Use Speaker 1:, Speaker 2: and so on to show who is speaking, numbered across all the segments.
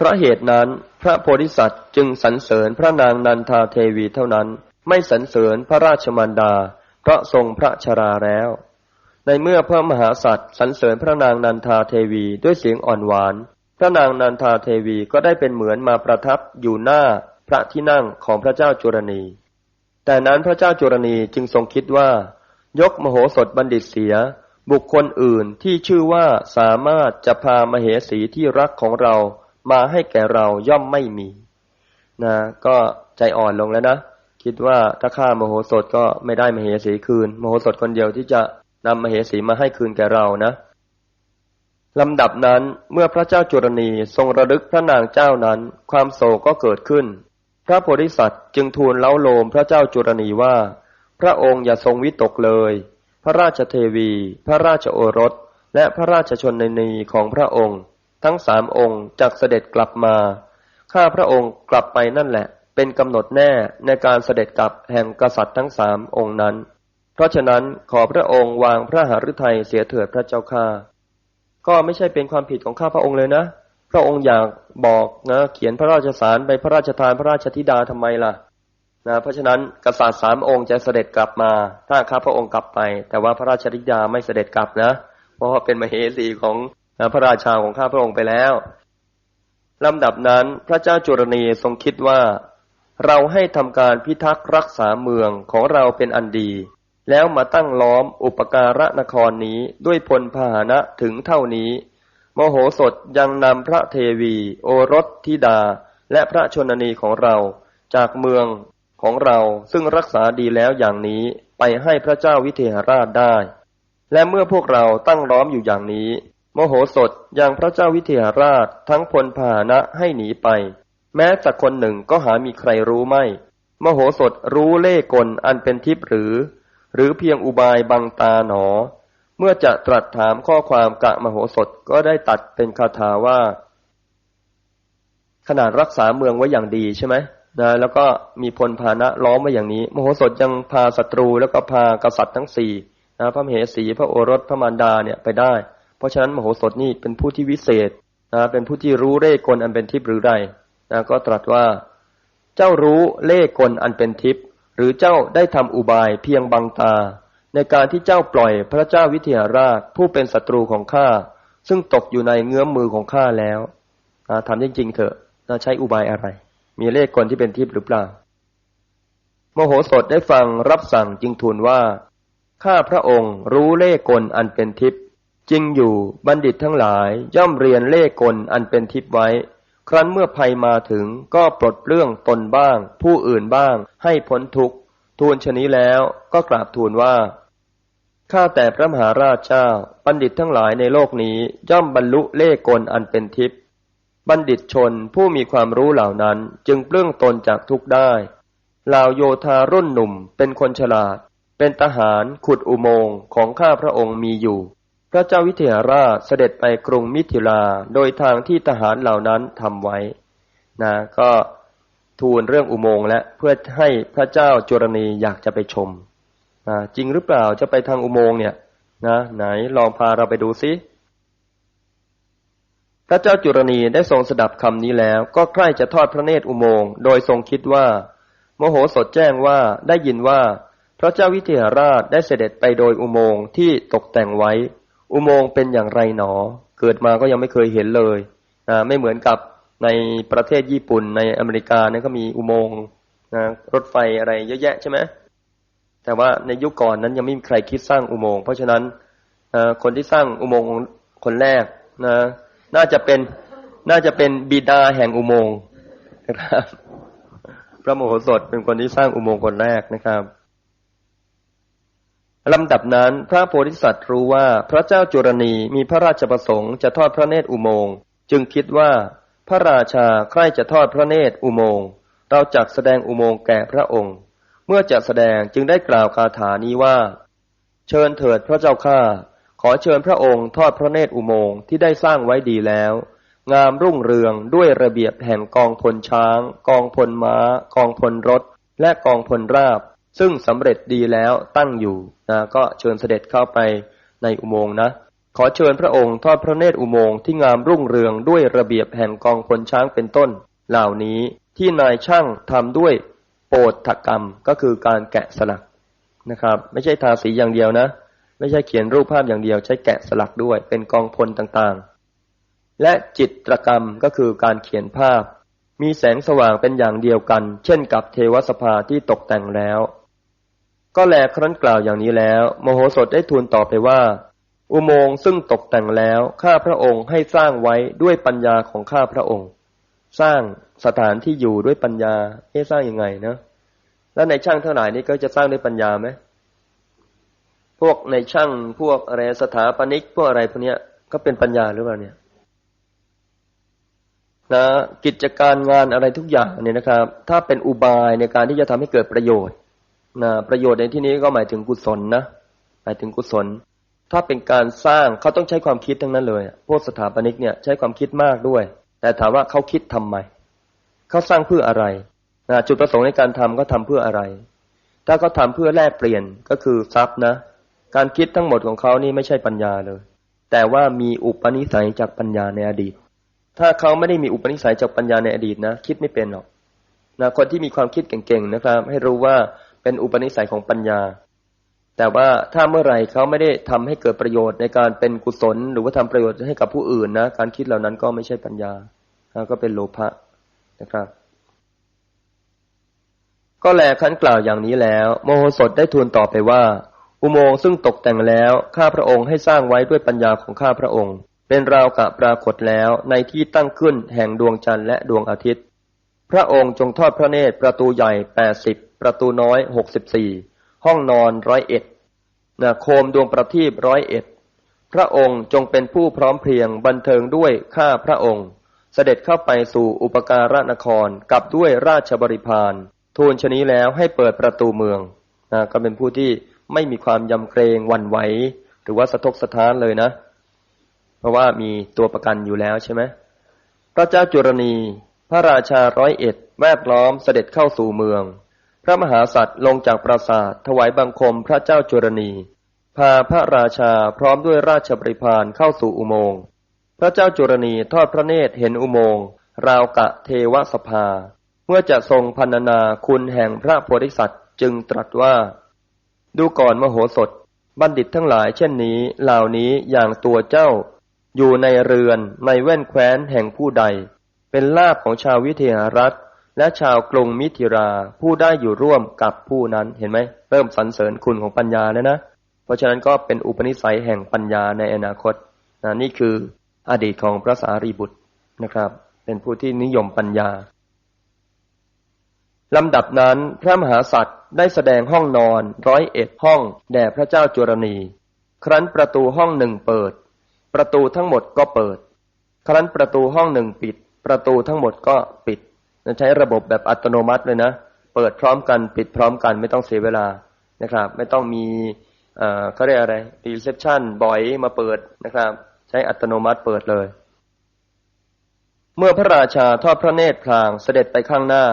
Speaker 1: เพราะเหตุนั้นพระโพธิสัตว์จึงสรรเสริญพระนางนันทาเทวีเท่านั้น ไม่สรรเสริญพระราชมารดา เพราะทรงพระชราแล้ว ในเมื่อพระมหาสัตว์สรรเสริญพระนางนันทาเทวีด้วยเสียงอ่อนหวาน พระนางนันทาเทวีก็ได้เป็นเหมือนมาประทับอยู่หน้าพระที่นั่งของพระเจ้าจุรณี แต่นั้นพระเจ้าจุรณีจึงทรงคิดว่า ยกมโหสถบัณฑิตเสีย บุคคลอื่นที่ชื่อว่าสามารถจะพามเหสีที่รักของเรา มาให้แก่เราย่อมไม่มีนะก็ใจอ่อนลงแล้วนะ คิดว่าถ้าฆ่ามโหสถก็ไม่ได้มเหสีคืนมโหสถคนเดียวที่จะนำมเหสีมาให้คืนแก่เรานะลำดับนั้นเมื่อพระเจ้าจุรณีทรงระลึกพระนางเจ้านั้น ความโศกก็เกิดขึ้น พระโพธิสัตว์จึงทูลเล้าโลมพระเจ้าจุรณีว่า พระองค์อย่าทรงวิตกเลย พระราชเทวี พระราชโอรส และพระราชชนนีของพระองค์ ทั้งสามองค์จากเสด็จกลับมา ข้าพระองค์กลับไปนั่นแหละ เป็นกำหนดแน่ในการเสด็จกลับแห่งกษัตริย์ทั้งสามองค์นั้น เพราะฉะนั้นขอพระองค์วางพระหฤทัยเสียเถิดพระเจ้าข้าก็ไม่ใช่เป็นความผิดของข้าพระองค์เลยนะ พระองค์อยากบอกนะเขียนพระราชสารไปพระราชทานพระราชธิดาทำไมล่ะนะเพราะฉะนั้นกษัตริย์สามองค์จะเสด็จกลับมา ถ้าข้าพระองค์กลับไป แต่ว่าพระราชธิดาไม่เสด็จกลับนะ เพราะว่าเป็นมเหสีของ พระราชาของข้าพระองค์ไปแล้วลำดับนั้นพระเจ้าจุรณีทรงคิดว่า เราให้ทำการพิทักษ์รักษาเมืองของเราเป็นอันดี แล้วมาตั้งล้อมอุปการะนครนี้ด้วยพลพาหนะถึงเท่านี้ โมโหสถยังนำพระเทวี โอรสธิดา และพระชนนีของเราจากเมืองของเราซึ่งรักษาดีแล้วอย่างนี้ไปให้พระเจ้าวิเทหราชได้ และเมื่อพวกเราตั้งล้อมอยู่อย่างนี้ โมโหสถยังพระเจ้าวิเทหราชทั้งพลพาหนะให้หนีไป แม้จากคนหนึ่งก็หามีใครรู้ไม่ มโหสถรู้เล่กลอันเป็นทิพย์หรือ หรือเพียงอุบายบังตาหนอ เมื่อจะตรัสถามข้อความกะมโหสถก็ได้ตัดเป็นคาถาว่า ขนาดรักษาเมืองไว้อย่างดีใช่ไหมนะแล้วก็มีพลพาหนะล้อมไว้อย่างนี้ มโหสถยังพาศัตรูแล้วก็พากษัตริย์ทั้งสี่นะพระมเหสีพระโอรสพระมารดาเนี่ยไปได้ เพราะฉะนั้นมโหสถนี่เป็นผู้ที่วิเศษนะเป็นผู้ที่รู้เล่กลอันเป็นทิพย์หรือใดนะก็ตรัสว่า เจ้ารู้เล่กลอันเป็นทิพย์หรือเจ้าได้ทำอุบายเพียงบังตา ในการที่เจ้าปล่อยพระเจ้าวิเทหราชผู้เป็นศัตรูของข้าซึ่งตกอยู่ในเงื้อมมือของข้าแล้วนะทำจริงๆเถอะนะใช้อุบายอะไร มีเลขกลที่เป็นทิพย์หรือเปล่า โมโหสถได้ฟังรับสั่งจึงทูลว่า ข้าพระองค์รู้เลขกลอันเป็นทิพย์ จริงอยู่บัณฑิตทั้งหลายย่อมเรียนเล่กลอันเป็นทิพย์ไว้ ครั้นเมื่อภัยมาถึงก็ปลดเปลื้องตนบ้าง ผู้อื่นบ้าง ให้พ้นทุกข์ทูลชนี้แล้วก็กราบทูลว่าข้าแต่พระมหาราชเจ้า บัณฑิตทั้งหลายในโลกนี้ย่อมบรรลุเล่กลอันเป็นทิพย์บัณฑิตชนผู้มีความรู้เหล่านั้นจึงเปลื้องตนจากทุกข์ได้เหล่าโยธารุ่นหนุ่มเป็นคนฉลาด เป็นทหารขุดอุโมงค์ของข้าพระองค์มีอยู่ พระเจ้าวิเทหราชเสด็จไปกรุงมิถิลาโดยทางที่ทหารเหล่านั้นทำไว้นะก็ทูลเรื่องอุโมงค์และเพื่อให้พระเจ้าจุรณีอยากจะไปชมนะจริงหรือเปล่าจะไปทางอุโมงค์เนี่ยนะไหนลองพาเราไปดูซิพระเจ้าจุรณีได้ทรงสดับคำนี้แล้ว ก็ใกล้จะทอดพระเนตรอุโมงค์โดยทรงคิดว่า โมโหสดแจ้งว่าได้ยินว่า พระเจ้าวิเทหราชได้เสด็จไปโดยอุโมงค์ที่ตกแต่งไว้ อุโมงค์เป็นอย่างไรหนอ เกิดมาก็ยังไม่เคยเห็นเลยนะไม่เหมือนกับในประเทศญี่ปุ่นในอเมริกาเนี่ยก็มีอุโมงค์นะรถไฟอะไรเยอะแยะใช่ไหมแต่ว่าในยุคก่อนนั้นยังไม่มีใครคิดสร้างอุโมงค์เพราะฉะนั้นคนที่สร้างอุโมงค์คนแรกนะน่าจะเป็นน่าจะเป็นบิดาแห่งอุโมงค์นะครับพระโมโหสถเป็นคนที่สร้างอุโมงค์คนแรกนะครับ ลำดับนั้นพระโพธิสัตว์รู้ว่าพระเจ้าจุรณีมีพระราชประสงค์จะทอดพระเนตรอุโมงค์ จึงคิดว่าพระราชาใคร่จะทอดพระเนตรอุโมงค์ เราจักแสดงอุโมงค์แก่พระองค์ เมื่อจะแสดงจึงได้กล่าวคาถานี้ว่า เชิญเถิดพระเจ้าข้าขอเชิญพระองค์ทอดพระเนตรอุโมงค์ที่ได้สร้างไว้ดีแล้ว งามรุ่งเรืองด้วยระเบียบแห่งกองพลช้าง กองพลม้า กองพลรถ และกองพลราบ ซึ่งสำเร็จดีแล้วตั้งอยู่นะก็เชิญเสด็จเข้าไปในอุโมงค์นะ ขอเชิญพระองค์ทอดพระเนตรอุโมงค์ที่งามรุ่งเรืองด้วยระเบียบแห่งกองพลช้างเป็นต้น เหล่านี้ที่นายช่างทำด้วยโปรถกรรมก็คือการแกะสลักนะครับ ไม่ใช่ทาสีอย่างเดียวนะ ไม่ใช่เขียนรูปภาพอย่างเดียว ใช้แกะสลักด้วยเป็นกองพลต่างๆ และจิตรกรรมก็คือการเขียนภาพ มีแสงสว่างเป็นอย่างเดียวกัน เช่นกับเทวสภาที่ตกแต่งแล้ว ก็แลครั้นกล่าวอย่างนี้แล้วโมโหสถได้ทูลตอบไปว่า อุโมงค์ซึ่งตกแต่งแล้วข้าพระองค์ให้สร้างไว้ด้วยปัญญาของข้าพระองค์ สร้างสถานที่อยู่ด้วยปัญญาเอ๊สร้างยังไงนะแล้วในช่างเท่าไหร่นี้ก็จะสร้างด้วยปัญญาไหมพวกในช่างพวกอะไรสถาปนิกพวกอะไรพวกนี้ยก็เป็นปัญญาหรือเปล่าเนี่ยนะกิจการงานอะไรทุกอย่างเนี่ยนะครับ ถ้าเป็นอุบายในการที่จะทำให้เกิดประโยชน์ ประโยชน์ในที่นี้ก็หมายถึงกุศลนะหมายถึงกุศล ถ้าเป็นการสร้างเขาต้องใช้ความคิดทั้งนั้นเลยพวกสถาปนิกเนี่ยใช้ความคิดมากด้วย แต่ถามว่าเขาคิดทำไมเขาสร้างเพื่ออะไรนะจุดประสงค์ในการทำก็ทำเพื่ออะไร ถ้าเขาทาเพื่อแลกเปลี่ยนก็คือทรัพย์นะ การคิดทั้งหมดของเขานี่ไม่ใช่ปัญญาเลย แต่ว่ามีอุปนิสัยจากปัญญาในอดีต ถ้าเขาไม่ได้มีอุปนิสัยจากปัญญาในอดีตนะ คิดไม่เป็นหรอกนะคนที่มีความคิดเก่งๆนะครับ ให้รู้ว่า เป็นอุปนิสัยของปัญญา แต่ว่าถ้าเมื่อไหร่เขาไม่ได้ทำให้เกิดประโยชน์ในการเป็นกุศล หรือว่าทำประโยชน์ให้กับผู้อื่นนะ การคิดเหล่านั้นก็ไม่ใช่ปัญญา ก็เป็นโลภะนะครับ ก็แลขันกล่าวอย่างนี้แล้ว โมโหสถได้ทูลตอบไปว่า อุโมงค์ซึ่งตกแต่งแล้วข้าพระองค์ให้สร้างไว้ด้วยปัญญาของข้าพระองค์ เป็นราวกะปรากฏแล้วในที่ตั้งขึ้นแห่งดวงจันทร์และดวงอาทิตย์ พระองค์จงทอดพระเนตรประตูใหญ่แปดสิบ ประตูน้อยหกสิบสี่ห้องนอนร้อยเอ็ดนะโคมดวงประทีปร้อยเอ็ดพระองค์จงเป็นผู้พร้อมเพรียงบันเทิงด้วยข้าพระองค์ เสด็จเข้าไปสู่อุปการะนครกับด้วยราชบริพารทูลชนี้แล้วให้เปิดประตูเมืองนะก็เป็นผู้ที่ไม่มีความยำเกรงหวั่นไหวหรือว่าสะทกสะท้านเลยนะ เพราะว่ามีตัวประกันอยู่แล้วใช่ไหมพระเจ้าจุรณี พระราชาร้อยเอ็ดแวดล้อมเสด็จเข้าสู่เมือง พระมหาสัตว์ลงจากปราสาทถวายบังคมพระเจ้าจุรณี พาพระราชาพร้อมด้วยราชบริพารเข้าสู่อุโมงค์ พระเจ้าจุรณีทอดพระเนตรเห็นอุโมงค์ ราวกะเทวสภา เมื่อจะทรงพันนาคุณแห่งพระโพธิสัตว์จึงตรัสว่า ดูก่อนมโหสถ บัณฑิตทั้งหลายเช่นนี้เหล่านี้อย่างตัวเจ้า อยู่ในเรือนในแว่นแคว้นแห่งผู้ใด เป็นลาภของชาววิเทหรัฐ และชาวกรุงมิถิราผู้ได้อยู่ร่วมกับผู้นั้นเห็นไหมเริ่มสรรเสริญคุณของปัญญาแล้วนะ เพราะฉะนั้นก็เป็นอุปนิสัยแห่งปัญญาในอนาคตนะนี่คืออดีตของพระสารีบุตรนะครับ เป็นผู้ที่นิยมปัญญาลำดับนั้นพระมหาสัตว์ได้แสดงห้องนอนร้อยเอ็ดห้องแด่พระเจ้าจุรณี ครั้นประตูห้องหนึ่งเปิด ประตูทั้งหมดก็เปิด ครั้นประตูห้องหนึ่งปิด ประตูทั้งหมดก็ปิด ใช้ระบบแบบอัตโนมัติเลยนะ เปิดพร้อมกันปิดพร้อมกันไม่ต้องเสียเวลานะครับ ไม่ต้องมีเขาเรียกอะไรรีเซพชันบ่อยมาเปิดนะครับ ใช้อัตโนมัติเปิดเลย เมื่อพระราชาทอดพระเนตรพลางเสด็จไปข้างหน้า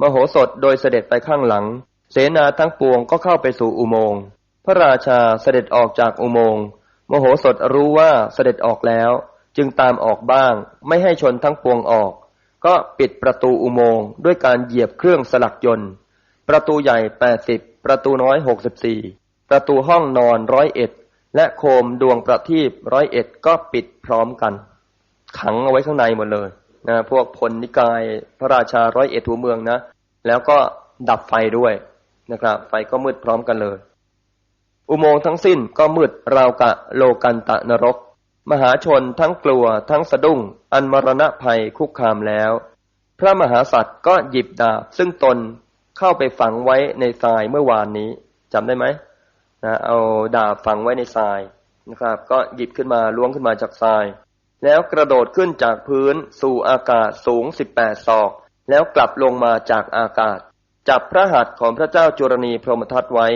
Speaker 1: มโหสถโดยเสด็จไปข้างหลัง เสนาทั้งปวงก็เข้าไปสู่อุโมงค์พระราชาเสด็จออกจากอุโมงค์มโหสถรู้ว่าเสด็จออกแล้ว จึงตามออกบ้าง ไม่ให้ชนทั้งปวงออก ก็ปิดประตูอุโมงค์ด้วยการเหยียบเครื่องสลักยนต์ ประตูใหญ่แปดสิบประตูน้อยหกสิบสี่ประตูห้องนอนร้อยเอ็ดและโคมดวงประทีปร้อยเอ็ดก็ปิดพร้อมกัน ขังเอาไว้ข้างในหมดเลยนะพวกพลนิกายพระราชาร้อยเอ็ดหัวเมืองนะ แล้วก็ดับไฟด้วยนะครับ ไฟก็มืดพร้อมกันเลย อุโมงค์ทั้งสิ้นก็มืดราวกะโลกันตะนรก มหาชนทั้งกลัวทั้งสะดุ้ง อันมรณะภัยคุกคามแล้ว พระมหาสัตว์ก็หยิบดาบซึ่งตนเข้าไปฝังไว้ในทรายเมื่อวานนี้จำได้ไหมนะเอาดาบฝังไว้ในทรายนะครับ ก็หยิบขึ้นมาล้วงขึ้นมาจากทราย แล้วกระโดดขึ้นจากพื้นสู่อากาศสูงสิบแปดศอก แล้วกลับลงมาจากอากาศ จับพระหัตถ์ของพระเจ้าจุรณีพรหมทัตไว้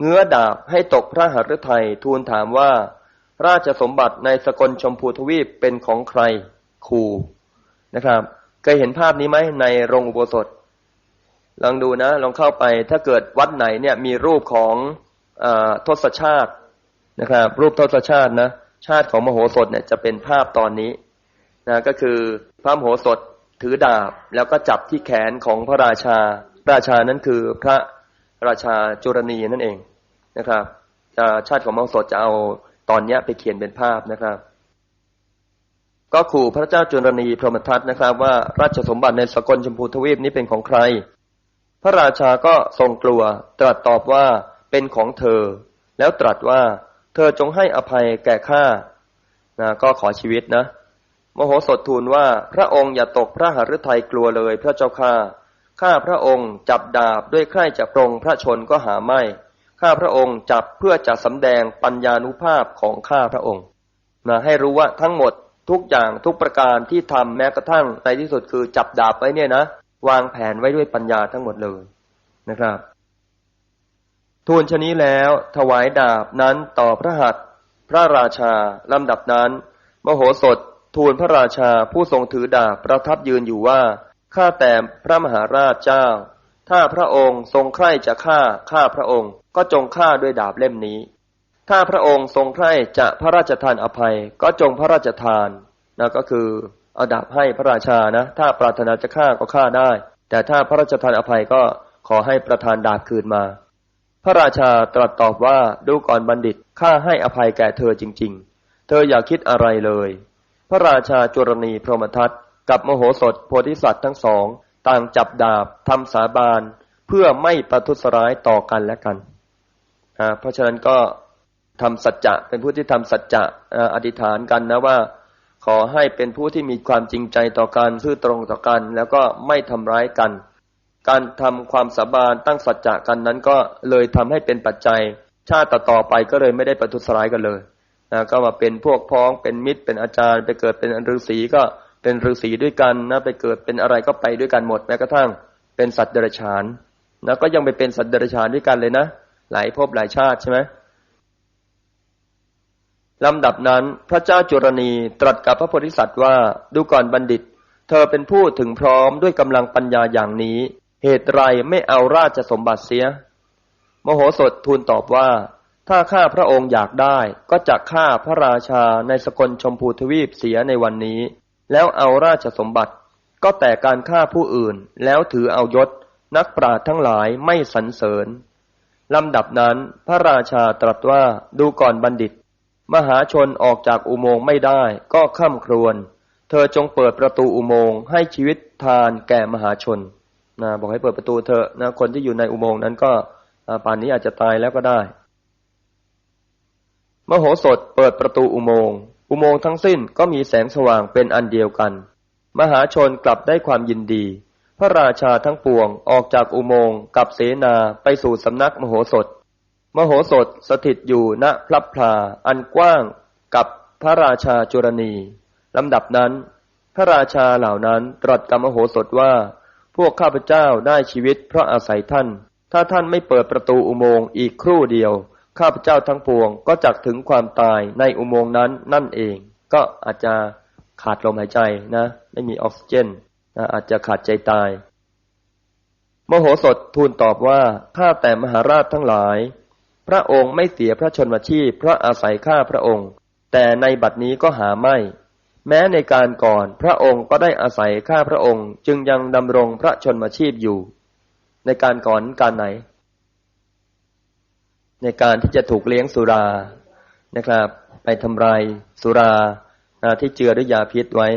Speaker 1: เงื้อดาบให้ตกพระหัตถ์ไทยทูลถามว่า ราชสมบัติในสกลชมพูทวีปเป็นของใครครูนะครับ เคยเห็นภาพนี้ไหมในโรงอุโบสถ ลองดูนะ ลองเข้าไป ถ้าเกิดวัดไหนเนี่ยมีรูปของทศชาตินะครับ รูปทศชาตินะ ชาติของมโหสถเนี่ยจะเป็นภาพตอนนี้นะก็คือพระมโหสถถือดาบแล้วก็จับที่แขนของพระราชา ราชานั้นคือพระราชาจุรนีนั่นเองนะครับชาติของมโหสถจะเอา ตอนนี้ไปเขียนเป็นภาพนะครับ ก็ขู่พระเจ้าจุรนีพรหมทัตนะครับ ว่าราชสมบัติในสกลชมพูทวีปนี้เป็นของใคร พระราชาก็ทรงกลัว ตรัสตอบว่าเป็นของเธอ แล้วตรัสว่า เธอจงให้อภัยแก่ข้านะก็ขอชีวิตนะ มโหสถทูลว่าพระองค์อย่าตกพระหฤทัยกลัวเลยพระเจ้าข้าข้าพระองค์จับดาบด้วยใคร่จะปรงพระชนก็หาไม่ ข้าพระองค์จับเพื่อจะสำแดงปัญญานุภาพของข้าพระองค์นะให้รู้ว่าทั้งหมดทุกอย่างทุกประการที่ทำแม้กระทั่งในที่สุดคือจับดาบไว้เนี่ยนะ วางแผนไว้ด้วยปัญญาทั้งหมดเลยนะครับทูลชนี้แล้วถวายดาบนั้นต่อพระหัตถ์พระราชาลำดับนั้น มโหสถทูลพระราชาผู้ทรงถือดาบประทับยืนอยู่ว่าข้าแต่พระมหาราชเจ้า ถ้าพระองค์ทรงใคร่จะฆ่าข้าพระองค์ ก็จงฆ่าด้วยดาบเล่มนี้ ถ้าพระองค์ทรงใคร่จะพระราชทานอภัย ก็จงพระราชทานนะก็คือเอาดาบให้พระราชานะ ถ้าปรารถนาจะฆ่าก็ฆ่าได้ แต่ถ้าพระราชทานอภัยก็ขอให้ประทานดาบคืนมา พระราชาตรัสตอบว่าดูก่อนบัณฑิตข้าให้อภัยแก่เธอจริง ๆ เธออย่าคิดอะไรเลย พระราชาจุรณีพรหมทัตกับมโหสถโพธิสัตว์ทั้งสอง ต่างจับดาบทำสาบานเพื่อไม่ประทุษร้ายต่อกันและกันอ่าเพราะฉะนั้นก็ทำสัจจะเป็นผู้ที่ทำสัจจะอธิษฐานกันนะว่า ขอให้เป็นผู้ที่มีความจริงใจต่อกันซื่อตรงต่อกัน แล้วก็ไม่ทำร้ายกัน การทำความสาบานตั้งสัจจะกันนั้นก็เลยทำให้เป็นปัจจัย ชาติต่อไปก็เลยไม่ได้ประทุษร้ายกันเลยนะก็มาเป็นพวกพ้องเป็นมิตรเป็นอาจารย์ ไปเกิดเป็นฤาษีก็ เป็นฤาษีด้วยกันนะไปเกิดเป็นอะไรก็ไปด้วยกันหมดแม้กระทั่งเป็นสัตว์เดรัจฉานนะก็ยังไปเป็นสัตว์เดรัจฉานด้วยกันเลยนะ หลายภพหลายชาติใช่ไหมลำดับนั้นพระเจ้าจุรณีตรัสกับพระโพธิสัตว์ว่าดูก่อนบัณฑิต เธอเป็นผู้ถึงพร้อมด้วยกำลังปัญญาอย่างนี้ เหตุไรไม่เอาราชสมบัติเสีย มโหสถทูลตอบว่า ถ้าข้าพระองค์อยากได้ ก็จะฆ่าพระราชาในสกลชมพูทวีปเสียในวันนี้ แล้วเอาราชสมบัติ ก็แต่การฆ่าผู้อื่น แล้วถือเอายศ นักปราชญ์ทั้งหลายไม่สรรเสริญลำดับนั้นพระราชาตรัสว่าดูก่อนบัณฑิต มหาชนออกจากอุโมงค์ไม่ได้ ก็ข้ามครวญเธอจงเปิดประตูอุโมงค์ให้ชีวิตทานแก่มหาชนนะบอกให้เปิดประตูเถอนะคนที่อยู่ในอุโมงค์นั้นก็ป่านนี้อาจจะตายแล้วก็ได้ มโหสถเปิดประตูอุโมงค์ อุโมงค์ทั้งสิ้นก็มีแสงสว่างเป็นอันเดียวกัน มหาชนกลับได้ความยินดี พระราชาทั้งปวงออกจากอุโมงค์กับเสนาไปสู่สำนักมโหสถ มโหสถสถิตอยู่ณพลับพลาอันกว้างกับพระราชาจุรณีลำดับนั้น พระราชาเหล่านั้นตรัสกับมโหสถว่า พวกข้าพเจ้าได้ชีวิตเพราะอาศัยท่าน ถ้าท่านไม่เปิดประตูอุโมงค์อีกครู่เดียว ข้าพเจ้าทั้งปวงก็จักถึงความตายในอุโมงค์นั้นนั่นเอง ก็อาจจะขาดลมหายใจนะ ไม่มีออกซิเจนนะอาจจะขาดใจตาย มโหสถทูลตอบว่าข้าแต่มหาราชทั้งหลาย พระองค์ไม่เสียพระชนมชีพเพราะอาศัยข้าพระองค์ แต่ในบัดนี้ก็หาไม่ แม้ในการก่อนพระองค์ก็ได้อาศัยข้าพระองค์ จึงยังดำรงพระชนมชีพอยู่ ในการก่อนการไหน ในการที่จะถูกเลี้ยงสุรานะครับ ไปทำลายสุราที่เจือด้วยยาพิษไว้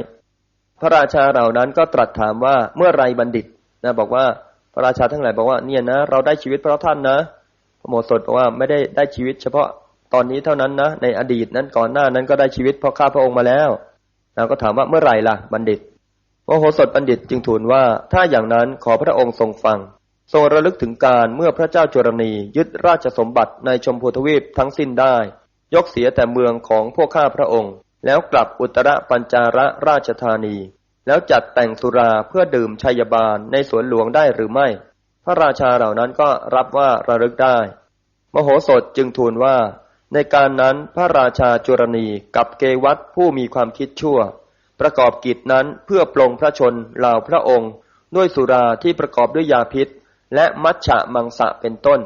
Speaker 1: พระราชาเหล่านั้นก็ตรัสถามว่าเมื่อไรบัณฑิตนะบอกว่าพระราชาทั้งหลายบอกว่าเนี่ยนะเราได้ชีวิตเพราะท่านนะพระโมสถบอกว่าไม่ได้ได้ชีวิตเฉพาะตอนนี้เท่านั้นนะในอดีตนั้นก่อนหน้านั้นก็ได้ชีวิตเพราะข้าพระองค์มาแล้วเราก็ถามว่าเมื่อไรล่ะบัณฑิตโมโหสถบัณฑิตจึงทูลว่าถ้าอย่างนั้นขอพระองค์ทรงฟัง ทรงระลึกถึงการเมื่อพระเจ้าจุรณียึดราชสมบัติในชมพูทวีปทั้งสิ้นได้ ยกเสียแต่เมืองของพวกข้าพระองค์ แล้วกลับอุตรปัญจาระราชธานี แล้วจัดแต่งสุราเพื่อดื่มชัยบาลในสวนหลวงได้หรือไม่ พระราชาเหล่านั้นก็รับว่าระลึกได้ มโหสถจึงทูลว่า ในการนั้นพระราชาจุรณีกับเกวัตผู้มีความคิดชั่ว ประกอบกิจนั้นเพื่อปลงพระชนเหล่าพระองค์ ด้วยสุราที่ประกอบด้วยยาพิษ และมัชฉะมังสะเป็นต้น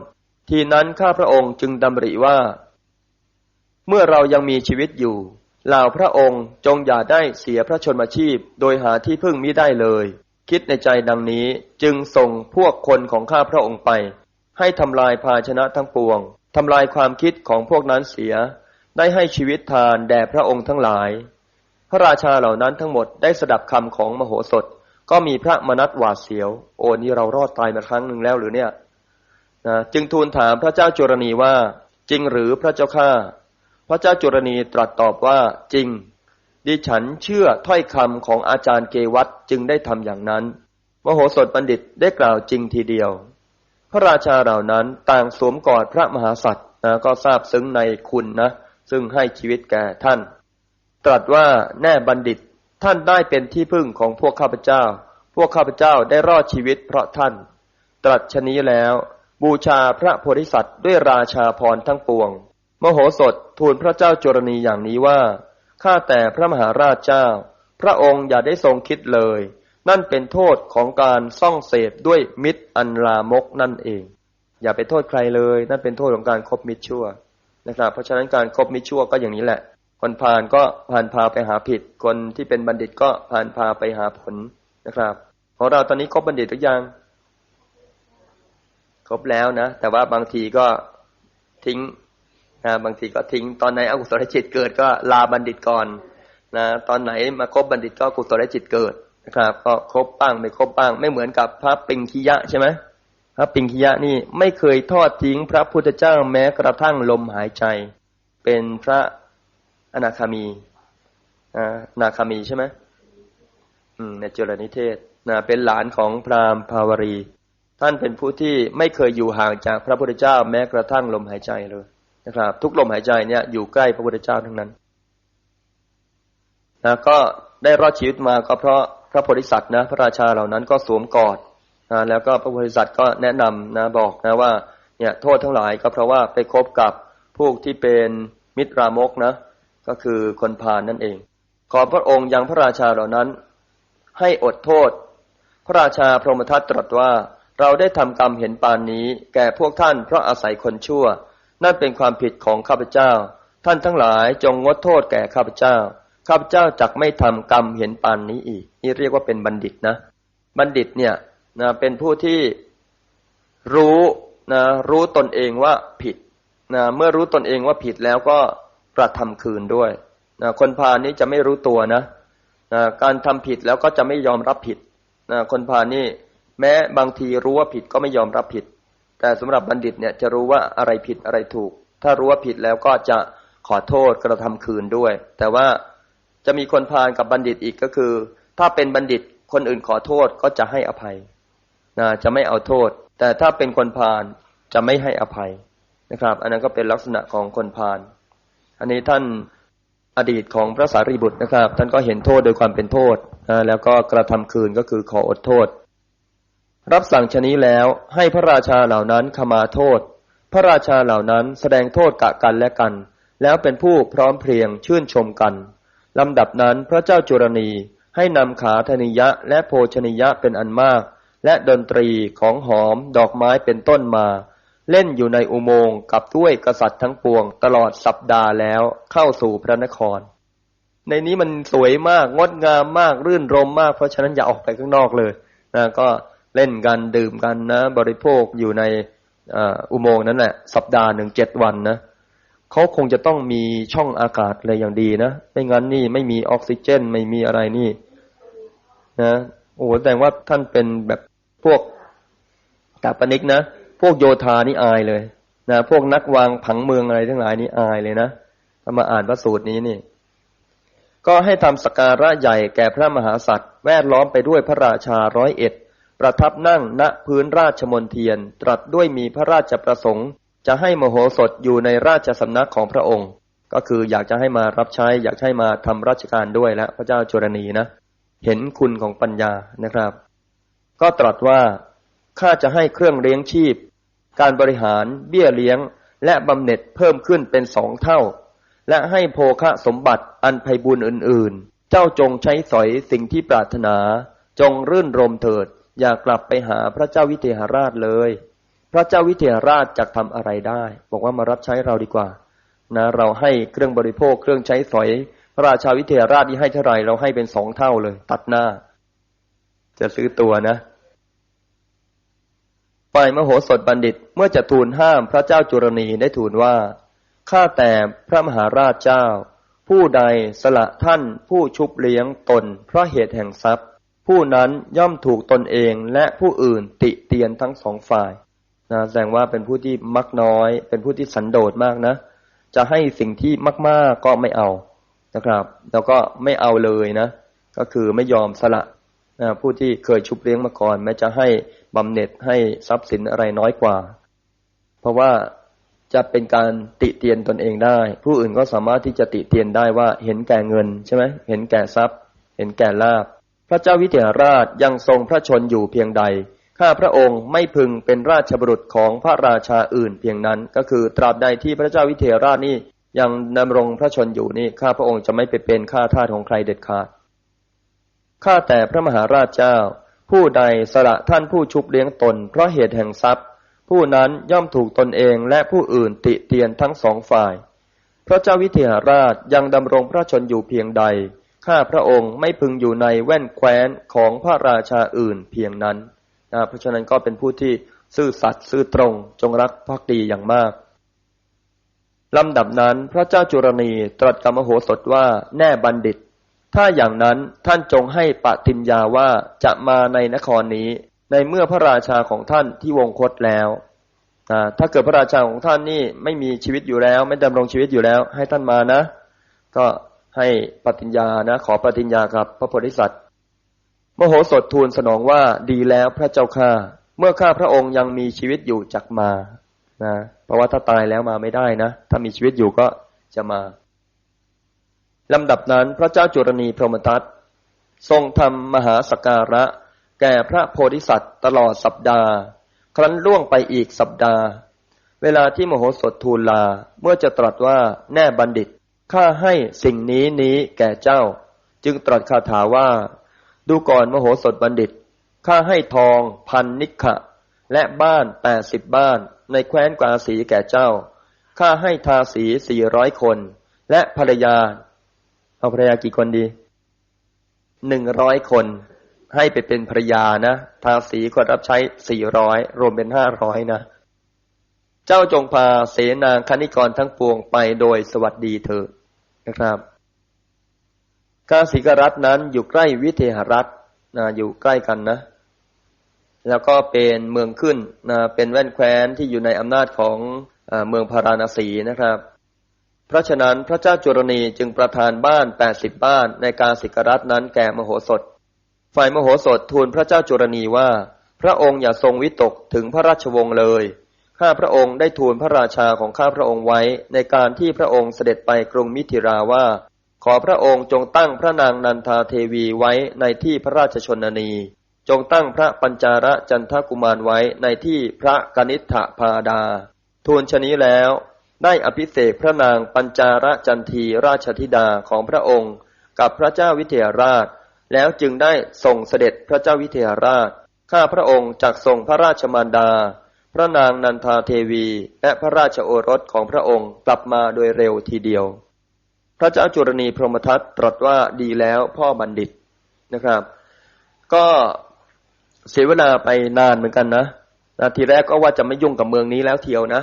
Speaker 1: ทีนั้นข้าพระองค์จึงดำริว่า เมื่อเรายังมีชีวิตอยู่เหล่าพระองค์จงอย่าได้เสียพระชนมาชีพ โดยหาที่พึ่งมิได้เลย คิดในใจดังนี้จึงส่งพวกคนของข้าพระองค์ไป ให้ทำลายภาชนะทั้งปวงทำลายความคิดของพวกนั้นเสีย ได้ให้ชีวิตทานแด่พระองค์ทั้งหลาย พระราชาเหล่านั้นทั้งหมดได้สดับคำของมโหสถ ก็มีพระมนัตหวาดเสียว โอ้นี่เรารอดตายมาครั้งหนึ่งแล้วหรือเนี่ยนะจึงทูลถามพระเจ้าจุรนีว่าจริงหรือพระเจ้าข้าพระเจ้าจุรนีตรัสตอบว่าจริง ดิฉันเชื่อถ้อยคำของอาจารย์เกวัตจึงได้ทำอย่างนั้นมโหสถบัณฑิตได้กล่าวจริงทีเดียว พระราชาเหล่านั้นต่างสวมกอดพระมหาสัตว์นะก็ทราบซึ้งในคุณนะ ซึ่งให้ชีวิตแก่ท่าน ตรัสว่าแน่บัณฑิต ท่านได้เป็นที่พึ่งของพวกข้าพเจ้า พวกข้าพเจ้าได้รอดชีวิตเพราะท่าน ตรัสชนี้แล้ว บูชาพระโพธิสัตว์ด้วยราชาพรทั้งปวง มโหสถทูลพระเจ้าจุรณีอย่างนี้ว่า ข้าแต่พระมหาราชเจ้า พระองค์อย่าได้ทรงคิดเลย นั่นเป็นโทษของการซ่องเสพด้วยมิตรอันลามกนั่นเอง อย่าไปโทษใครเลย นั่นเป็นโทษของการคบมิตรชั่วนะครับ เพราะฉะนั้นการคบมิตรชั่วก็อย่างนี้แหละ คนพาลก็พานพาไปหาผิด คนที่เป็นบัณฑิตก็พานพาไปหาผลนะครับของเราตอนนี้ครบบัณฑิตหรือยัง ครบแล้วนะ แต่ว่าบางทีก็ทิ้งนะบางทีก็ทิ้งตอนไหนอกุศลจิตเกิดก็ลาบัณฑิตก่อนนะตอนไหนมาคบบัณฑิตก็กุศลจิตเกิดนะครับ ก็ครบบ้างไม่ครบบ้าง ไม่เหมือนกับพระปิงคิยะใช่ไหมพระปิงคิยะนี่ไม่เคยทอดทิ้งพระพุทธเจ้าแม้กระทั่งลมหายใจ เป็นพระ อนาคามีอ่าอนาคามีใช่ไหมอืมในจุลนิเทศนะเป็นหลานของพราหมณ์ภาวรี ท่านเป็นผู้ที่ไม่เคยอยู่ห่างจากพระพุทธเจ้าแม้กระทั่งลมหายใจเลยนะครับ ทุกลมหายใจเนี่ยอยู่ใกล้พระพุทธเจ้าทั้งนั้นนะก็ได้รอดชีวิตมาก็เพราะพระโพธิสัตว์นะพระราชาเหล่านั้นก็สวมกอดนะแล้วก็พระโพธิสัตว์ก็แนะนำนะบอกนะว่าเนี่ยโทษทั้งหลายก็เพราะว่าไปคบกับพวกที่เป็นมิตรรามกนะ ก็คือคนพาลนั่นเอง ขอพระองค์ยังพระราชาเหล่านั้น ให้อดโทษ พระราชาพรหมทัตตรัสว่าเราได้ทำกรรมเห็นปานนี้ แก่พวกท่านเพราะอาศัยคนชั่ว นั่นเป็นความผิดของข้าพเจ้า ท่านทั้งหลายจงงดโทษแก่ข้าพเจ้า ข้าพเจ้าจักไม่ทำกรรมเห็นปานนี้อีก นี่เรียกว่าเป็นบัณฑิตนะ บัณฑิตเนี่ยนะเป็นผู้ที่รู้นะรู้ตนเองว่าผิดนะเมื่อรู้ตนเองว่าผิดแล้วก็ กระทำคืนด้วยนะคนพาลนี้จะไม่รู้ตัวนะนะการทำผิดแล้วก็จะไม่ยอมรับผิดนะคนพาลนี่แม้บางทีรู้ว่าผิดก็ไม่ยอมรับผิด แต่สำหรับบัณฑิตเนี่ยจะรู้ว่าอะไรผิดอะไรถูก ถ้ารู้ว่าผิดแล้วก็จะขอโทษกระทำคืนด้วย แต่ว่าจะมีคนพาลกับบัณฑิตอีกก็คือ ถ้าเป็นบัณฑิตคนอื่นขอโทษก็จะให้อภัยนะจะไม่เอาโทษ แต่ถ้าเป็นคนพาลจะไม่ให้อภัยนะครับ อันนั้นก็เป็นลักษณะของคนพาล อันนี้ท่านอดีตของพระสารีบุตรนะครับ ท่านก็เห็นโทษโดยความเป็นโทษนะแล้วก็กระทำคืนก็คือขออดโทษ รับสั่งชนี้แล้วให้พระราชาเหล่านั้นขมาโทษ พระราชาเหล่านั้นแสดงโทษกะกันและกัน แล้วเป็นผู้พร้อมเพรียงชื่นชมกันลำดับนั้นพระเจ้าจุรณีให้นำขาธนิยะและโภชนิยะเป็นอันมาก และดนตรีของหอมดอกไม้เป็นต้นมา เล่นอยู่ในอุโมงค์กับด้วยกษัตริย์ทั้งปวง ตลอดสัปดาห์แล้วเข้าสู่พระนคร ในนี้มันสวยมากงดงามมากรื่นรมมาก เพราะฉะนั้นอย่าออกไปข้างนอกเลยนะก็เล่นกันดื่มกันนะ บริโภคอยู่ในอุโมงค์นั้นแหละสัปดาห์หนึ่งเจ็ดวันนะเขาคงจะต้องมีช่องอากาศอะไรอย่างดีนะไม่งั้นนี่ไม่มีออกซิเจนไม่มีอะไรนี่ นะโอ้แต่ว่าท่านเป็นแบบพวกกาปนิกนะ พวกโยธานี่อายเลยนะพวกนักวางผังเมืองอะไรทั้งหลายนี่อายเลยนะถ้ามาอ่านพระสูตรนี้นี่ ก็ให้ทำสการะใหญ่แก่พระมหาสัตว์ แวดล้อมไปด้วยพระราชาร้อยเอ็ดประทับนั่งณพื้นราชมนเทียน ตรัสด้วยมีพระราชประสงค์ จะให้มโหสถอยู่ในราชสำนักของพระองค์ ก็คืออยากจะให้มารับใช้ อยากให้มาทำราชการด้วยแล้วพระเจ้าจุรณีนะ เห็นคุณของปัญญานะครับ ก็ตรัสว่าข้าจะให้เครื่องเลี้ยงชีพ การบริหารเบี้ยเลี้ยง และบำเหน็จเพิ่มขึ้นเป็นสองเท่า และให้โภคะสมบัติอันไพบุญอื่นๆ เจ้าจงใช้สอยสิ่งที่ปรารถนา จงรื่นรมเถิด อย่ากลับไปหาพระเจ้าวิเทหราชเลย พระเจ้าวิเทหราชจะทำอะไรได้ บอกว่ามารับใช้เราดีกว่า นะ เราให้เครื่องบริโภคเครื่องใช้สอย พระราชาวิเทหราชที่ให้เท่าไรเราให้เป็นสองเท่าเลย ตัดหน้า จะซื้อตัวนะ ฝ่ายมโหสถบัณฑิตเมื่อจะทูลห้ามพระเจ้าจุรณีได้ทูลว่า ข้าแต่พระมหาราชเจ้า ผู้ใดสละท่านผู้ชุบเลี้ยงตน เพราะเหตุแห่งทรัพย์ ผู้นั้นย่อมถูกตนเองและผู้อื่นติเตียนทั้งสองฝ่ายนะแสดงว่าเป็นผู้ที่มักน้อย เป็นผู้ที่สันโดษมากนะ จะให้สิ่งที่มาก ๆก็ไม่เอานะครับ แล้วก็ไม่เอาเลยนะ ก็คือไม่ยอมสละนะ ผู้ที่เคยชุบเลี้ยงมาก่อน แม้จะให้บำเหน็จให้ทรัพย์สินอะไรน้อยกว่า เพราะว่าจะเป็นการติเตียนตนเองได้ ผู้อื่นก็สามารถที่จะติเตียนได้ว่าเห็นแก่เงินใช่ไหมเห็นแก่ทรัพย์ เห็นแก่ลาบพระเจ้าวิเทหราชยังทรงพระชนอยู่เพียงใดข้าพระองค์ไม่พึงเป็นราชบุรุษของพระราชาอื่นเพียงนั้น ก็คือตราบใดที่พระเจ้าวิเทหราชนี่ยังดำรงพระชนอยู่นี่ข้าพระองค์จะไม่ไปเป็นข้าทาสของใครเด็ดขาด ข้าแต่พระมหาราชเจ้า ผู้ใดสละท่านผู้ชุบเลี้ยงตน เพราะเหตุแห่งทรัพย์ ผู้นั้นย่อมถูกตนเองและผู้อื่นติเตียนทั้งสองฝ่าย พระเจ้าวิเทหราชยังดำรงพระชนอยู่เพียงใด ข้าพระองค์ไม่พึงอยู่ในแว่นแคว้นของพระราชาอื่นเพียงนั้นนะเพราะฉะนั้นก็เป็นผู้ที่ซื่อสัตย์ซื่อตรงจงรักภักดีอย่างมากลำดับนั้นพระเจ้าจุรณีตรัสกับมโหสถว่าแน่บัณฑิต ถ้าอย่างนั้นท่านจงให้ปฏิญญาว่าจะมาในนครนี้ ในเมื่อพระราชาของท่านที่วงคตแล้วถ้าเกิดพระราชาของท่านนี่ไม่มีชีวิตอยู่แล้ว ไม่ดำรงชีวิตอยู่แล้ว ให้ท่านมานะ ก็ให้ปฏิญญานะ ขอปฏิญญากับพระโพธิสัตว์มโหสถทูลสนองว่าดีแล้วพระเจ้าข้าเมื่อข้าพระองค์ยังมีชีวิตอยู่จักมานะเพราะว่าถ้าตายแล้วมาไม่ได้นะ ถ้ามีชีวิตอยู่ก็จะมา ลำดับนั้นพระเจ้าจุรณีพรหมทัตทรงทำมหาสการะ แก่พระโพธิสัตว์ตลอดสัปดาห์ ครั้นล่วงไปอีกสัปดาห์ เวลาที่มโหสถทูลลาเมื่อจะตรัสว่าแน่บัณฑิตข้าให้สิ่งนี้นี้แก่เจ้า จึงตรัสคาถาว่า ดูก่อนมโหสถบัณฑิตข้าให้ทองพันนิขะ และบ้านแปดสิบบ้าน ในแคว้นกาสีแก่เจ้าข้าให้ทาสีสี่ร้อยคน และภรรยา เอาภรรยากี่คนดี หนึ่งร้อยคนให้ไปเป็นภรรยานะทาสีคนรับใช้สี่ร้อยรวมเป็นห้าร้อยนะ เจ้าจงพาเสนาคณิกรทั้งปวงไปโดยสวัสดีเถิดนะครับกาสิกรัฐนั้นอยู่ใกล้วิเทหรัฐนะอยู่ใกล้กันนะ แล้วก็เป็นเมืองขึ้นนะเป็นแว่นแคว้นที่อยู่ในอำนาจของอเมืองพาราณสีนะครับ เพราะฉะนั้นพระเจ้าจุรณีจึงประทานบ้านแปดสิบบ้านในการสิกรัฐนั้นแก่มโหสถ ฝ่ายมโหสถทูลพระเจ้าจุรณีว่า พระองค์อย่าทรงวิตกถึงพระราชวงศ์เลย ข้าพระองค์ได้ทูลพระราชาของข้าพระองค์ไว้ในการที่พระองค์เสด็จไปกรุงมิถิราว่า ขอพระองค์จงตั้งพระนางนันทาเทวีไว้ในที่พระราชชนนี จงตั้งพระปัญจาระจันทกุมารไว้ในที่พระกนิษฐพาดา ทูลชนี้แล้ว ได้อภิเษกพระนางปัญจาระจันทีราชธิดาของพระองค์ กับพระเจ้าวิเทหราช แล้วจึงได้ส่งเสด็จพระเจ้าวิเทหราช ข้าพระองค์จักส่งพระราชมารดา พระนางนันทาเทวี และพระราชโอรสของพระองค์กลับมาโดยเร็วทีเดียว พระเจ้าจุรณีพรหมทัตตรัสว่าดีแล้วพ่อบัณฑิตนะครับ ก็เสียเวลาไปนานเหมือนกันนะนะทีแรกก็ว่าจะไม่ยุ่งกับเมืองนี้แล้วเทียวนะ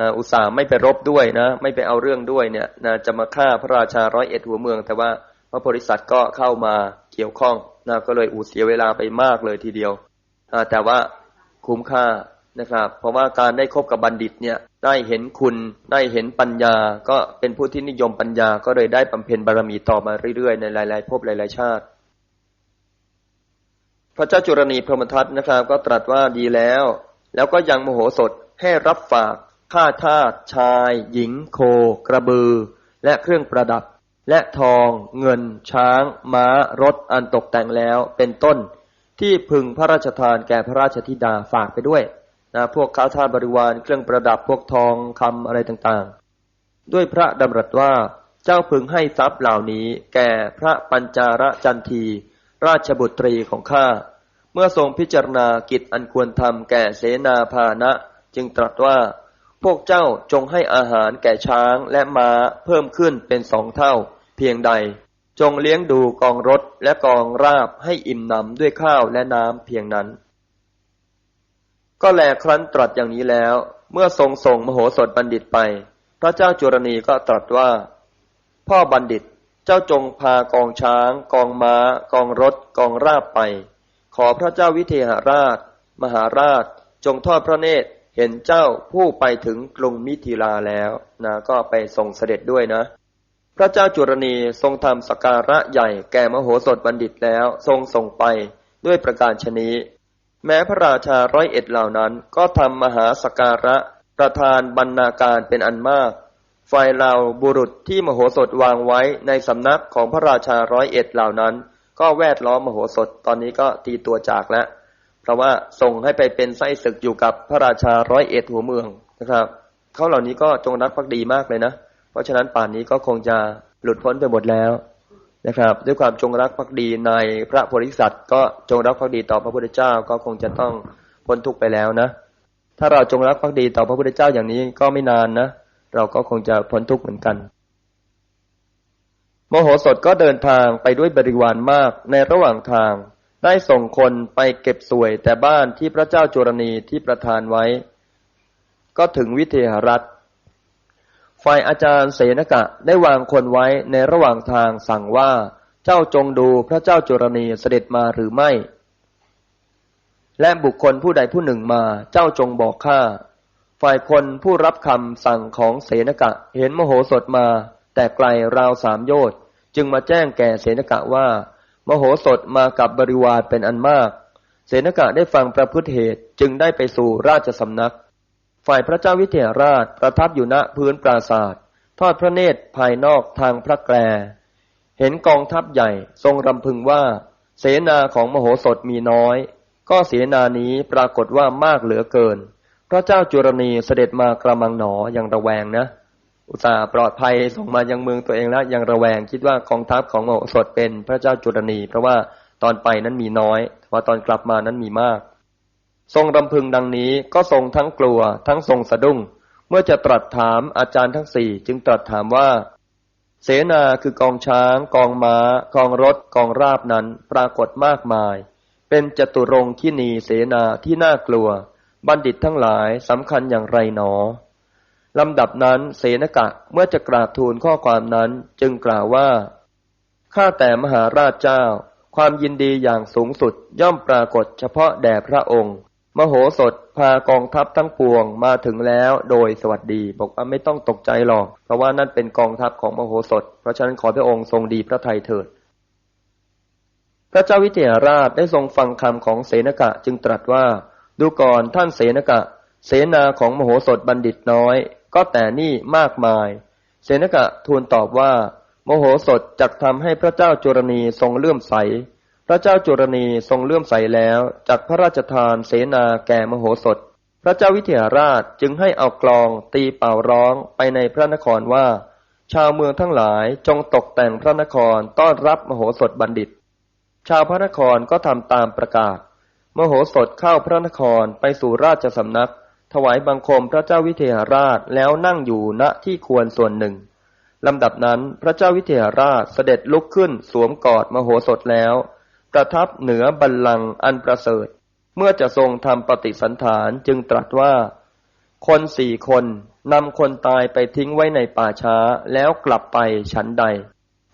Speaker 1: นะอุตส่าห์ไม่ไปรบด้วยนะ ไม่ไปเอาเรื่องด้วยเนี่ยนะจะมาฆ่าพระราชาร้อยเอ็ดหัวเมือง แต่ว่าพระโพธิสัตว์ก็เข้ามาเกี่ยวข้องนะก็เลยอุเสียเวลาไปมากเลยทีเดียวแต่ว่าคุ้มค่านะครับ เพราะว่าการได้คบกับบัณฑิตเนี่ยได้เห็นคุณได้เห็นปัญญา ก็เป็นผู้ที่นิยมปัญญา ก็เลยได้บำเพ็ญบารมีต่อมาเรื่อยๆ ในหลาย ๆ ภพหลาย ๆ ชาติ พระเจ้าจุรณีพรหมทัตนะครับ ก็ตรัสว่าดีแล้ว แล้วก็ยังโมโหสดให้รับฝาก ข้าทาสชาย หญิงโค กระบือ และเครื่องประดับ และทอง เงิน ช้าง ม้า รถ อันตกแต่งแล้วเป็นต้น ที่พึงพระราชทานแก่พระราชธิดาฝากไปด้วยนะพวกข้าทาสบริวารเครื่องประดับพวกทองคำอะไรต่างๆ ด้วยพระดำรัสว่าเจ้าพึงให้ทรัพย์เหล่านี้ แก่พระปัญจาระจันที ราชบุตรีของข้าเมื่อทรงพิจารณากิจอันควรทำแก่เสนาพานะ จึงตรัสว่า พวกเจ้าจงให้อาหารแก่ช้างและม้าเพิ่มขึ้นเป็นสองเท่า เพียงใด จงเลี้ยงดูกองรถและกองราบให้อิ่มหนำด้วยข้าวและน้ำเพียงนั้น ก็แลครั้นตรัสอย่างนี้แล้ว เมื่อทรงส่งมโหสถบัณฑิตไป พระเจ้าจุรนีก็ตรัสว่า พ่อบัณฑิตเจ้าจงพากองช้าง กองม้า กองรถ กองราบไป ขอพระเจ้าวิเทหราช มหาราช จงทอดพระเนตร เห็นเจ้าผู้ไปถึงกรุงมิถิลาแล้วนะก็ไปส่งเสด็จด้วยนะ พระเจ้าจุรนีทรงทำสการะใหญ่แก่มโหสถบัณฑิตแล้วทรงส่งไปด้วยประการชนี้ แม้พระราชาร้อยเอ็ดเหล่านั้นก็ทำมหาสการะประธานบรรณาการเป็นอันมากฝ่ายเหล่าบุรุษที่มโหสถวางไว้ในสำนักของพระราชาร้อยเอ็ดเหล่านั้น ก็แวดล้อมมโหสถตอนนี้ก็ตีตัวจากแล้ว เพราะว่าส่งให้ไปเป็นไส้ศึกอยู่กับพระราชาร้อยเอ็ดหัวเมืองนะครับเขาเหล่านี้ก็จงรักภักดีมากเลยนะ เพราะฉะนั้นป่านนี้ก็คงจะหลุดพ้นไปหมดแล้วนะครับ ด้วยความจงรักภักดีในพระโพธิสัตว์ก็จงรักภักดีต่อพระพุทธเจ้าก็คงจะต้องพ้นทุกข์ไปแล้วนะ ถ้าเราจงรักภักดีต่อพระพุทธเจ้าอย่างนี้ก็ไม่นานนะ เราก็คงจะพ้นทุกข์เหมือนกันโมโหสถก็เดินทางไปด้วยบริวารมากในระหว่างทาง ได้ส่งคนไปเก็บสวยแต่บ้านที่พระเจ้าจุรณีที่ประทานไว้ ก็ถึงวิเทหรัฐ ฝ่ายอาจารย์เสนกะได้วางคนไว้ในระหว่างทางสั่งว่าเจ้าจงดูพระเจ้าจุรณีเสด็จมาหรือไม่ และบุคคลผู้ใดผู้หนึ่งมาเจ้าจงบอกข้าฝ่ายคนผู้รับคำสั่งของเสนกะเห็นมโหสถมา แต่ไกลราวสามโยชน์จึงมาแจ้งแก่เสนกะว่า มโหสถมากับบริวารเป็นอันมาก เสนกะได้ฟังประพฤติเหตุจึงได้ไปสู่ราชสำนัก ฝ่ายพระเจ้าวิเทหราชประทับอยู่ณพื้นปราศาสตร์ทอดพระเนตรภายนอกทางพระแกรเห็นกองทัพใหญ่ทรงรำพึงว่า เสนาของมโหสถมีน้อย ก็เสนานี้ปรากฏว่ามากเหลือเกิน พระเจ้าจุรณีเสด็จมากระมังหนอยังระแวงนะ อุตส่าห์ปลอดภัยส่งมายังเมืองตัวเองแล้ว ยังระแวงคิดว่ากองทัพของมโหสถเป็นพระเจ้าจุรณี เพราะว่าตอนไปนั้นมีน้อยพอตอนกลับมานั้นมีมาก ทรงรำพึงดังนี้ก็ทรงทั้งกลัว ทั้งทรงสะดุ้ง เมื่อจะตรัสถามอาจารย์ทั้งสี่จึงตรัสถามว่า เสนาคือกองช้าง กองม้า กองรถ กองราบนั้นปรากฏมากมาย เป็นจตุรงคีนีเสนาที่น่ากลัว บัณฑิตทั้งหลายสำคัญอย่างไรหนอ ลำดับนั้นเสนกะเมื่อจะกราบทูลข้อความนั้นจึงกล่าวว่า ข้าแต่มหาราชเจ้า ความยินดีอย่างสูงสุดย่อมปรากฏเฉพาะแด่พระองค์ มโหสถพากองทัพทั้งปวงมาถึงแล้วโดยสวัสดีบอกว่าไม่ต้องตกใจหรอก เพราะว่านั่นเป็นกองทัพของมโหสถ เพราะฉะนั้นขอพระองค์ทรงดีพระทัยเถิด พระเจ้าวิเทหราชได้ทรงฟังคำของเสนกะจึงตรัสว่า ดูก่อนท่านเสนกะ เสนาของมโหสถบัณฑิตน้อย ก็แต่นี่มากมาย เสนกะทูลตอบว่า โมโหสถจักทำให้พระเจ้าจุรณีทรงเลื่อมใส พระเจ้าจุรณีทรงเลื่อมใสแล้วจักพระราชทานเสนาแก่มโหสถ พระเจ้าวิเทหราชจึงให้เอากลองตีเป่าร้องไปในพระนครว่า ชาวเมืองทั้งหลายจงตกแต่งพระนครต้อนรับมโหสถบัณฑิต ชาวพระนครก็ทำตามประกาศ มโหสถเข้าพระนครไปสู่ราชสำนัก ถวายบังคมพระเจ้าวิเทหราชแล้วนั่งอยู่ณที่ควรส่วนหนึ่งลำดับนั้นพระเจ้าวิเทหราชเสด็จลุกขึ้นสวมกอดมโหสถแล้ว ประทับเหนือบัลลังก์อันประเสริฐ เมื่อจะทรงทำปฏิสันฐานจึงตรัสว่า คนสี่คนนำคนตายไปทิ้งไว้ในป่าช้าแล้วกลับไปฉันใด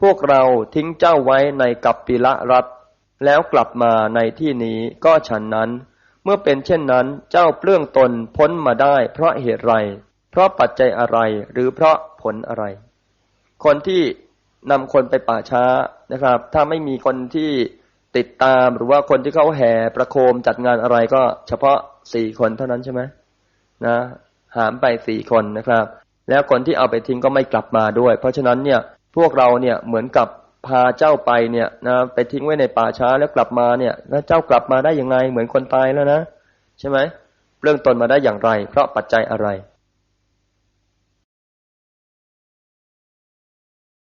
Speaker 1: พวกเราทิ้งเจ้าไว้ในกัปปิละรัฐแล้วกลับมาในที่นี้ก็ฉันนั้น เมื่อเป็นเช่นนั้น เจ้าเปลื้องตนพ้นมาได้ เพราะเหตุไร เพราะปัจจัยอะไรหรือเพราะผลอะไร คนที่นำคนไปป่าช้านะครับ ถ้าไม่มีคนที่ติดตามหรือว่าคนที่เขาแห่ประโคมจัดงานอะไรก็เฉพาะสี่คนเท่านั้นใช่ไหมนะหามไปสี่คนนะครับ แล้วคนที่เอาไปทิ้งก็ไม่กลับมาด้วย เพราะฉะนั้นเนี่ยพวกเราเนี่ยเหมือนกับ พาเจ้าไปเนี่ยนะไปทิ้งไว้ในป่าช้าแล้วกลับมาเนี่ยแล้วเจ้ากลับมาได้ยังไงเหมือนคนตายแล้วนะ ใช่ไหมเรื่องตนมาได้อย่างไร เพราะปัจจัยอะไร